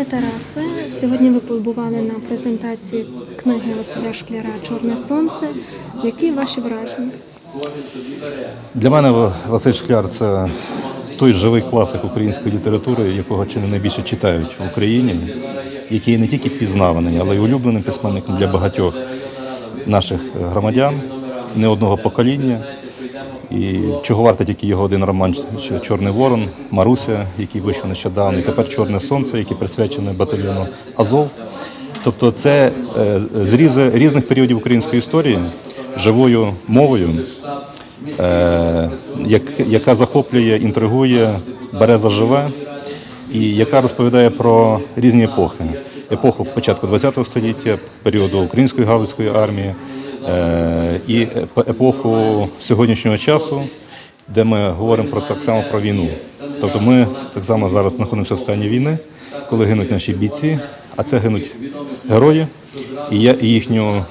Пане Тарасе, сьогодні ви побували на презентації книги Василя Шкляра Чорне сонце. Які ваші враження? Для мене Василь Шкляр це той живий класик української літератури, якого чи не найбільше читають в Україні, який не тільки пізнаваний, але й улюбленим письменником для багатьох наших громадян, не одного покоління. І чого варто тільки його один роман Чорний Ворон, Маруся, який вийшов нещодавно, і тепер Чорне Сонце, який присвячений батальйону Азов. Тобто це е, зрізи різних періодів української історії живою мовою, е, як- яка захоплює, інтригує, бере за живе і яка розповідає про різні епохи. Епоху початку ХХ століття, періоду української галицької армії і еп- епоху сьогоднішнього часу, де ми говоримо про так само про війну. Тобто ми так само зараз знаходимося в стані війни, коли гинуть наші бійці, а це гинуть герої, і і їхню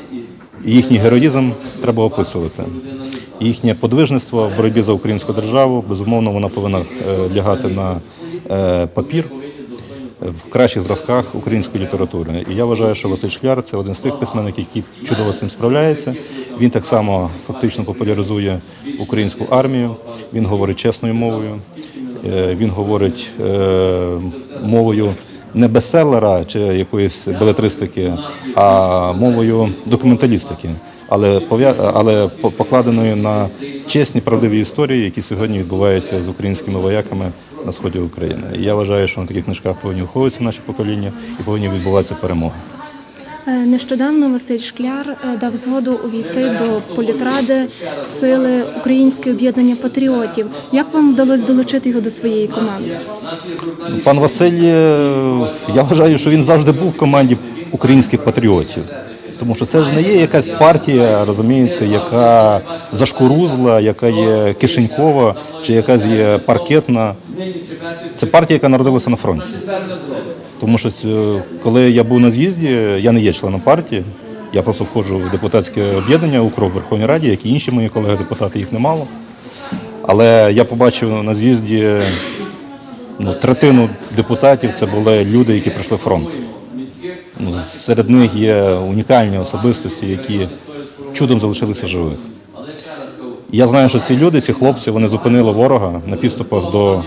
їхній героїзм треба описувати. Їхнє подвижництво в боротьбі за українську державу, безумовно, вона повинна е, лягати на е, папір в кращих зразках української літератури. І я вважаю, що Василь Шкляр це один з тих письменників, який чудово з цим справляється. Він так само фактично популяризує українську армію, він говорить чесною мовою, е, він говорить е, мовою не бестселера чи якоїсь белетристики, а мовою документалістики, але але по- покладеною на чесні правдиві історії, які сьогодні відбуваються з українськими вояками на сході України. І я вважаю, що на таких книжках повинні виховуватися наші покоління і повинні відбуватися перемоги. Е, Нещодавно Василь Шкляр е, дав згоду увійти до політради сили Українське об'єднання патріотів. Як вам вдалося долучити його до своєї команди? Пан Василь, е, я вважаю, що він завжди був в команді українських патріотів. Тому що це ж не є якась партія, розумієте, яка зашкурузла, яка є кишенькова чи якась є паркетна. Це партія, яка народилася на фронті. Тому що е, коли я був на з'їзді, я не є членом партії, я просто входжу в депутатське об'єднання «Укроп» в Верховній Раді, як і інші мої колеги-депутати, їх немало. Але я побачив на з'їзді ну, третину депутатів це були люди, які пройшли фронт. Ну, серед них є унікальні особистості, які чудом залишилися живих. Я знаю, що ці люди, ці хлопці, вони зупинили ворога на підступах до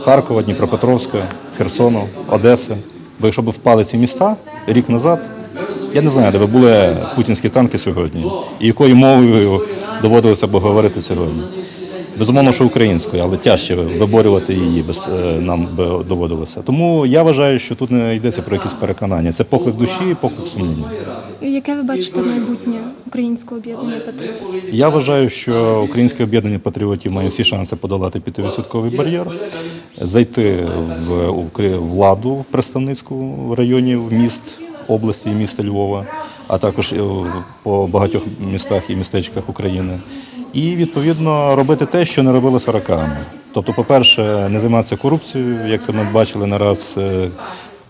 Харкова, Дніпропетровська, Херсону, Одеси. Бо якщо б впали ці міста рік назад, я не знаю, де би були путінські танки сьогодні, і якою мовою доводилося б говорити сьогодні. Безумовно, що українською, але тяжче виборювати її без е, нам би доводилося. Тому я вважаю, що тут не йдеться про якісь переконання. Це поклик душі поклик сумління. Яке ви бачите майбутнє Українського об'єднання патріотів? Я вважаю, що українське об'єднання патріотів має всі шанси подолати 5% бар'єр, зайти в владу представницьку в районі міст області і міста Львова, а також е, по багатьох містах і містечках України. І відповідно робити те, що не робилося роками. Тобто, по-перше, не займатися корупцією, як це ми бачили не раз. е,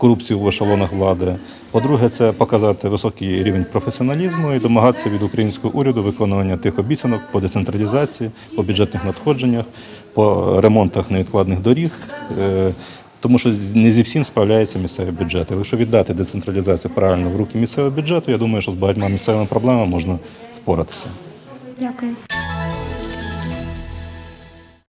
корупцію в ешелонах влади. По-друге, це показати високий рівень професіоналізму і домагатися від українського уряду виконування тих обіцянок по децентралізації, по бюджетних надходженнях, по ремонтах невідкладних доріг. Е, Тому що не зі всім справляється місцевий бюджет. Якщо віддати децентралізацію правильно в руки місцевого бюджету, я думаю, що з багатьма місцевими проблемами можна впоратися. Дякую.